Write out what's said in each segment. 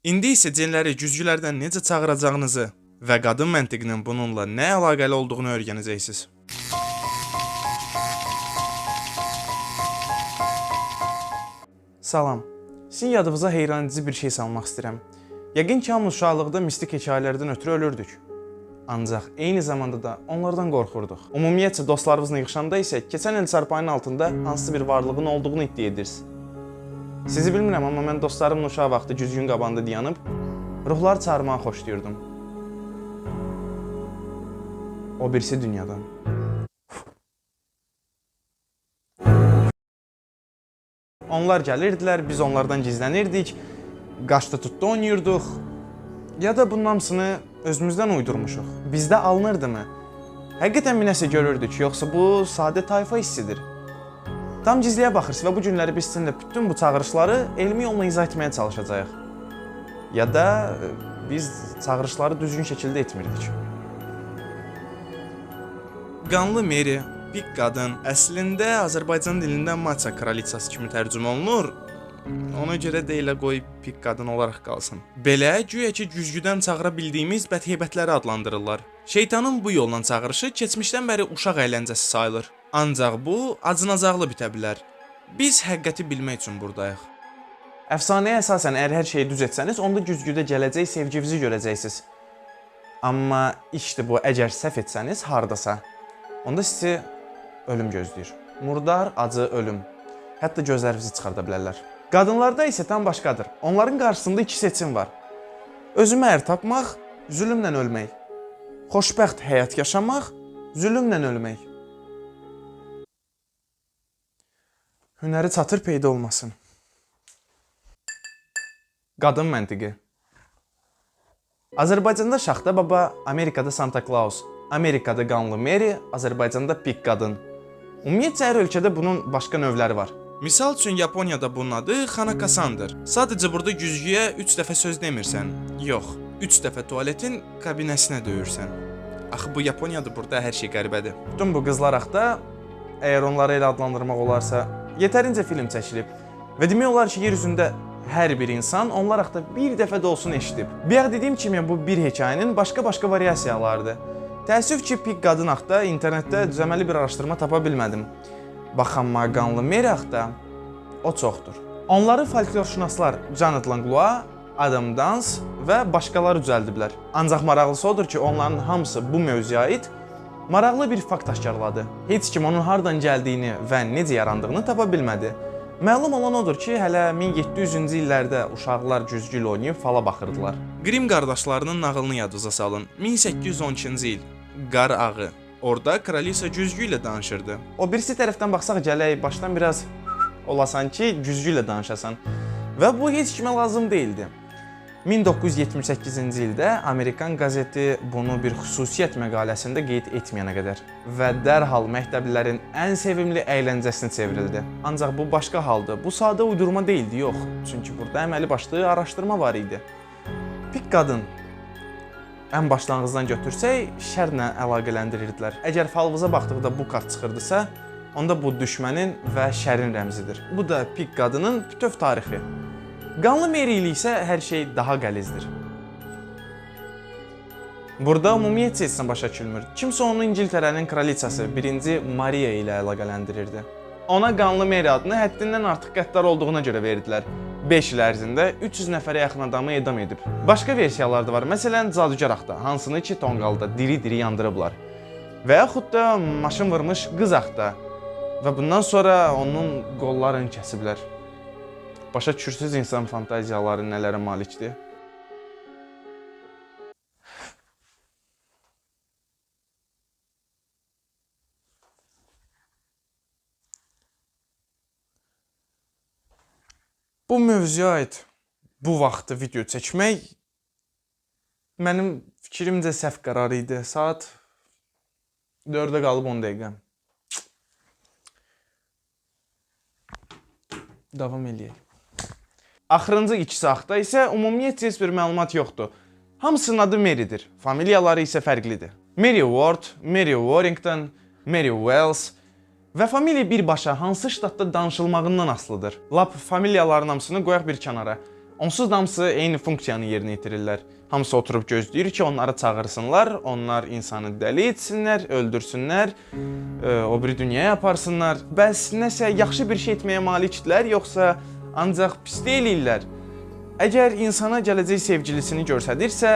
İndi isə cinləri güzgülərdən necə çağıracağınızı və qadın məntiqinin bununla nə əlaqəli olduğunu öyrənəcəksiniz. Salam. Sizin yadınıza heyranici bir şey salmaq istəyirəm. Yəqin ki, hamımız uşaqlıqda mistik hekayələrdən ötürü ölürdük. Ancaq eyni zamanda da onlardan qorxurduq. Ümumiyyətcə dostlarınızla yığışanda isə keçən il çarpayının altında hansısa bir varlığın olduğunu iddia edirsiniz. Sizi bilmirəm, amma mən dostlarımla uşaq vaxtı güzgün qabağında dayanıb ruhlar çağırmağı xoşlayırdım. O birisi dünyadan. Onlar gəlirdilər, biz onlardan gizlənirdik, qaçdı tutdu oynayırdıq. Ya da bunun hamısını özümüzdən uydurmuşuq. Bizdə alınırdımı? Həqiqətən mi nəsə görürdük, yoxsa bu sadə tayfa hissidir? Tam gizliyə baxırsınız və bu günləri biz sizinlə bütün bu çağırışları elmi yolla izah etməyə çalışacağıq. Ya da e, biz çağırışları düzgün şəkildə etmirdik. Qanlı Meri, bir qadın, əslində Azərbaycan dilində Matça kraliçası kimi tərcümə olunur. Ona görə də elə qoy pik qadın olaraq qalsın. Belə güya ki güzgüdən çağıra bildiyimiz bədheybətləri adlandırırlar. Şeytanın bu yolla çağırışı keçmişdən bəri uşaq əyləncəsi sayılır. Ancaq bu acınacaqlı bitə bilər. Biz həqiqəti bilmək üçün burdayıq. Əfsanəyə əsasən əgər hər şeyi düz etsəniz, onda güzgüdə gələcək sevginizi görəcəksiniz. Amma işdir bu, əgər səhv etsəniz hardasa, onda sizi ölüm gözləyir. Murdar, acı ölüm. Hətta gözlərinizi çıxarda bilərlər. Qadınlarda isə tam başqadır. Onların qarşısında iki seçim var. Özümü ər tapmaq, zülmlə ölmək. Xoşbəxt həyat yaşamaq, zülmlə ölmək. Hünəri çatır peyda olmasın. Qadın məntiqi. Azərbaycanda Şaxta baba, Amerikada Santa Claus, Amerikada Qanlı Mary, Azərbaycanda Pik qadın. Ümumiyyətcə hər ölkədə bunun başqa növləri var. Misal üçün Yaponiyada bunun adı Hanakasandır. Sadəcə burada güzgüyə 3 dəfə söz demirsən. Yox, 3 dəfə tualetin kabinəsinə döyürsən. Axı bu Yaponiyadır, burada hər şey qəribədir. Bütün bu qızlar haqqda əgər onları elə adlandırmaq olarsa, yetərincə film çəkilib və demək olar ki, yer üzündə hər bir insan onlar haqqında bir dəfə də olsun eşidib. Bayaq dediyim kimi bu bir hekayənin başqa-başqa variasiyalarıdır. Təəssüf ki, Pik qadın haqqında internetdə düzəməli bir araşdırma tapa bilmədim. Baxan Maqanlı Meri haqqında o çoxdur. Onları folklorşünaslar Janet Langlois, Adam Dans və başqaları düzəldiblər. Ancaq maraqlısı odur ki, onların hamısı bu mövzuya aid maraqlı bir fakt aşkarladı. Heç kim onun hardan gəldiyini və necə yarandığını tapa bilmədi. Məlum olan odur ki, hələ 1700-cü illərdə uşaqlar güzgül oynayıb fala baxırdılar. Qrim qardaşlarının nağılını yadınıza salın. 1812-ci il. Qar ağı. Orada kraliça güzgü ilə danışırdı. O birisi tərəfdən baxsaq gələk başdan biraz olasan ki, güzgü ilə danışasan. Və bu heç kimə lazım değildi. 1978-ci ildə Amerikan qəzeti bunu bir xüsusiyyət məqaləsində qeyd etməyənə qədər və dərhal məktəblilərin ən sevimli əyləncəsinə çevrildi. Ancaq bu başqa haldır. Bu sadə uydurma değildi, yox. Çünki burada əməli başlı araşdırma var idi. Pik qadın ən başlanğıcdan götürsək, şərlə əlaqələndirirdilər. Əgər falvıza baxdıqda bu kart çıxırdısa, onda bu düşmənin və şərin rəmzidir. Bu da pik qadının bütöv tarixi. Qanlı Mary ilə isə hər şey daha qəlizdir. Burada ümumiyyətcə heç nə başa düşülmür. Kimsə onu İngiltərənin kraliçası 1-ci Maria ilə əlaqələndirirdi. Ona Qanlı Mary adını həddindən artıq qəddar olduğuna görə verdilər. 5 il ərzində 300 nəfərə yaxın adamı edam edib. Başqa versiyalar da var. Məsələn, cadugar axta, hansını ki tonqalda diri-diri yandırıblar. Və yaxud da maşın vurmuş qız axta və bundan sonra onun qollarını kəsiblər. Başa düşürsüz insan fantaziyaları nələrə malikdir? Bu mövzuya aid bu vaxtı video çəkmək mənim fikrimcə səhv qərar idi. Saat 4-ə qalıb 10 dəqiqə. Davam eləyək. Axırıncı ikisi haqqında isə ümumiyyətcə heç bir məlumat yoxdur. Hamısının adı Mary'dir. Familiyaları isə fərqlidir. Mary Ward, Mary Warrington, Mary Wells və familiya birbaşa hansı ştatda danışılmağından asılıdır. Lap familiyaların hamısını qoyaq bir kənara. Onsuz da hamısı eyni funksiyanı yerinə yetirirlər. Hamısı oturub gözləyir ki, onları çağırsınlar, onlar insanı dəli etsinlər, öldürsünlər, e, o biri dünyaya aparsınlar. Bəs nəsə yaxşı bir şey etməyə malikdirlər, yoxsa ancaq pislik eləyirlər? Əgər insana gələcək sevgilisini göstərirsə,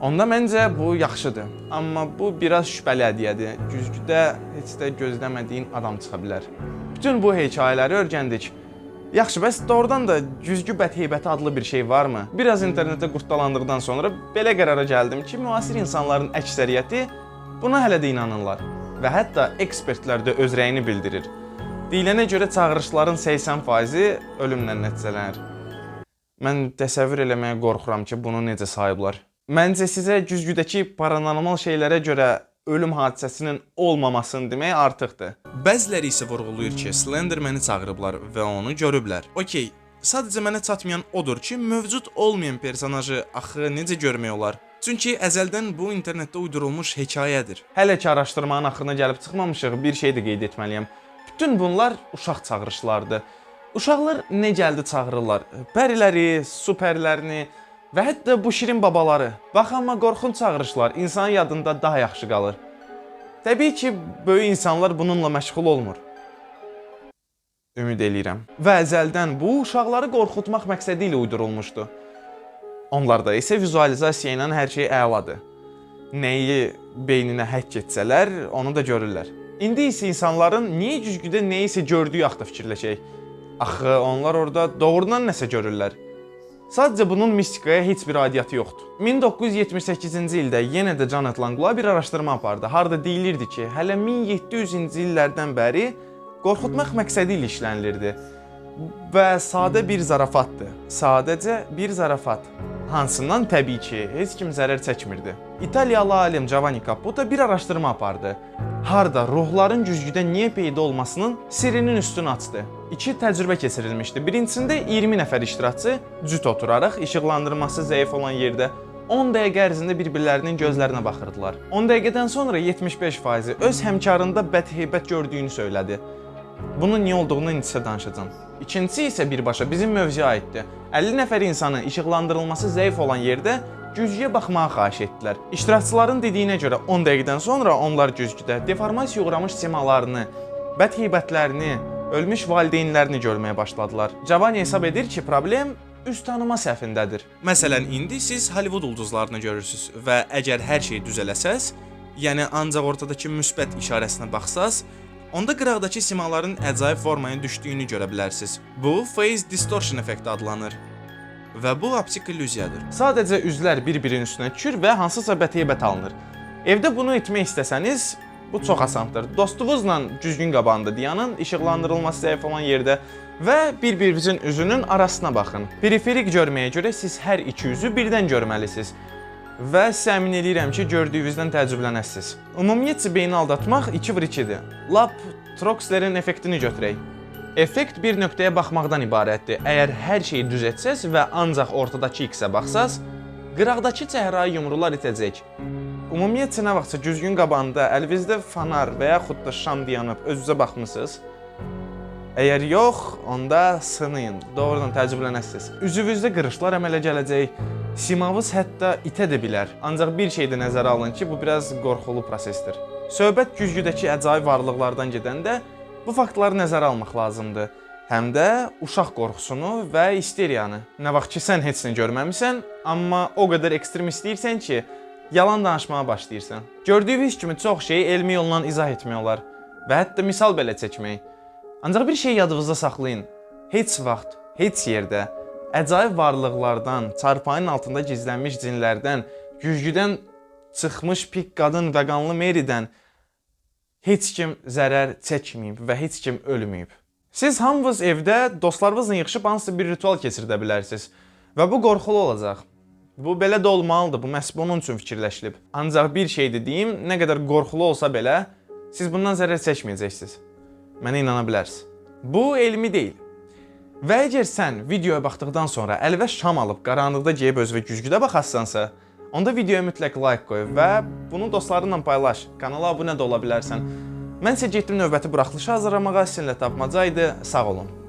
onda məncə bu yaxşıdır. Amma bu biraz şübhəli hədiyyədir. Güzgüdə heç də gözləmədiyin adam çıxa bilər. Bütün bu hekayələri öyrəndik. Yaxşı, bəs doğrudan da güzgü bədheybəti adlı bir şey varmı? Biraz internetdə qurtdalandıqdan sonra belə qərara gəldim ki, müasir insanların əksəriyyəti buna hələ də inanırlar və hətta ekspertlər də öz rəyini bildirir. Deyilənə görə çağırışların 80%-i ölümlə nəticələnir. Mən təsəvvür eləməyə qorxuram ki, bunu necə sayıblar. Məncə sizə güzgüdəki paranormal şeylərə görə ölüm hadisəsinin olmamasını demək artıqdır. Bəziləri isə vurğulayır ki, Slenderməni çağırıblar və onu görüblər. Okay, sadəcə mənə çatmayan odur ki, mövcud olmayan personajı axı necə görmək olar? Çünki əzəldən bu internetdə uydurulmuş hekayədir. Hələ ki araşdırmanın axırına gəlib çıxmamışıq, bir şey də qeyd etməliyəm. Bütün bunlar uşaq çağırışlarıdır. Uşaqlar nə gəldi çağırırlar? Pəriləri, superlərini və hətta bu şirin babaları. Bax amma qorxunc çağırışlar insanın yadında daha yaxşı qalır. Təbii ki, böyük insanlar bununla məşğul olmur. Ümid eləyirəm. Və əzəldən bu uşaqları qorxutmaq məqsədi ilə uydurulmuşdu. Onlarda isə vizualizasiya ilə hər şey əladır. Nəyi beyninə həkk etsələr, onu da görürlər. İndi isə insanların niyə güzgüdə nəyisə gördüyü haqqında fikirləşək. Axı onlar orada doğrudan nəsə görürlər. Sadəcə bunun mistikaya heç bir aidiyyəti yoxdur. 1978-ci ildə yenə də Janet Langlois bir araşdırma apardı. Harda deyilirdi ki, hələ 1700-cü illərdən bəri qorxutmaq məqsədi ilə işlənilirdi. Və sadə bir zarafatdır. Sadəcə bir zarafat. Hansından təbii ki, heç kim zərər çəkmirdi. İtaliyalı alim Giovanni Caputo bir araşdırma apardı. Harda ruhların güzgüdə niyə peyda olmasının sirrinin üstünü açdı. İki təcrübə keçirilmişdi. Birincisində 20 nəfər iştirakçı cüt oturaraq işıqlandırması zəif olan yerdə 10 dəqiqə ərzində bir-birlərinin gözlərinə baxırdılar. 10 dəqiqədən sonra 75%-i öz həmkarında bədheybət gördüyünü söylədi. Bunun niyə olduğunu indi sizə danışacağam. İkincisi isə birbaşa bizim mövzuya aiddir. 50 nəfər insanın işıqlandırılması zəif olan yerdə güzgüyə baxmağı xahiş etdilər. İştirakçıların dediyinə görə 10 dəqiqədən sonra onlar güzgüdə deformasiyaya uğramış simalarını, bədheybətlərini, ölmüş valideynlərini görməyə başladılar. Giovanni hesab edir ki, problem üz tanıma səhvindədir. Məsələn, indi siz Hollywood ulduzlarını görürsüz və əgər hər şeyi düzələsəz, yəni ancaq ortadakı müsbət işarəsinə baxsaz, onda qıraqdakı simaların əcaib formaya düşdüyünü görə bilərsiniz. Bu phase distortion effekti adlanır və bu optik illüziyadır. Sadəcə üzlər bir-birinin üstünə düşür və hansısa bətəybət alınır. Evdə bunu etmək istəsəniz, bu çox asandır. Dostunuzla düzgün qabağında dayanın, işıqlandırılması zəif olan yerdə və bir-birinizin üzünün arasına baxın. Periferik görməyə görə siz hər iki üzü birdən görməlisiniz və sizə əmin eləyirəm ki, gördüyünüzdən təəccüblənəsiniz. Ümumiyyətcə beyni aldatmaq 2 vur 2-dir. Lap Troxlerin effektini götürək. Effekt bir nöqtəyə baxmaqdan ibarətdir. Əgər hər şeyi düz etsəz və ancaq ortadakı X-ə baxsaz, qıraqdakı çəhrayı yumrular itəcək. Ümumiyyətcə nə vaxtsa güzgün qabağında əlinizdə fanar və yaxud da şam dayanıb özünüzə baxmısınız? Əgər yox, onda sınayın. Doğrudan təəccüblənəsiniz. Üzünüzdə qırışlar əmələ gələcək. Simavız hətta itə də bilər. Ancaq bir şey də nəzərə alın ki, bu biraz qorxulu prosesdir. Söhbət güzgüdəki əcaib varlıqlardan gedəndə bu faktları nəzərə almaq lazımdır. Həm də uşaq qorxusunu və isteriyanı. Nə vaxt ki sən heç nə görməmisən, amma o qədər ekstrem istəyirsən ki, yalan danışmağa başlayırsan. Gördüyünüz kimi çox şeyi elmi yolla izah etmək olar və hətta misal belə çəkmək. Ancaq bir şey yadınızda saxlayın. Heç vaxt, heç yerdə əcaib varlıqlardan, çarpayının altında gizlənmiş cinlərdən, güzgüdən çıxmış pik qadın və qanlı Meridən heç kim zərər çəkməyib və heç kim ölməyib. Siz hamınız evdə dostlarınızla yığılıb hansısa bir ritual keçirdə bilərsiniz və bu qorxulu olacaq. Bu belə də olmalıdır. Bu məhz bunun üçün fikirləşilib. Ancaq bir şey dediyim, nə qədər qorxulu olsa belə, siz bundan zərər çəkməyəcəksiniz. Mənə inana bilərsiniz. Bu elmi deyil. Və əgər sən videoya baxdıqdan sonra əlinə şam alıb qaranlıqda geyib özünə güzgüdə baxasansa, onda videoya mütləq like qoy və bunu dostlarınla paylaş. Kanala abunə də ola bilərsən. Mən isə getdim növbəti buraxılışı hazırlamağa, sizinlə tapmaca idi. Sağ olun.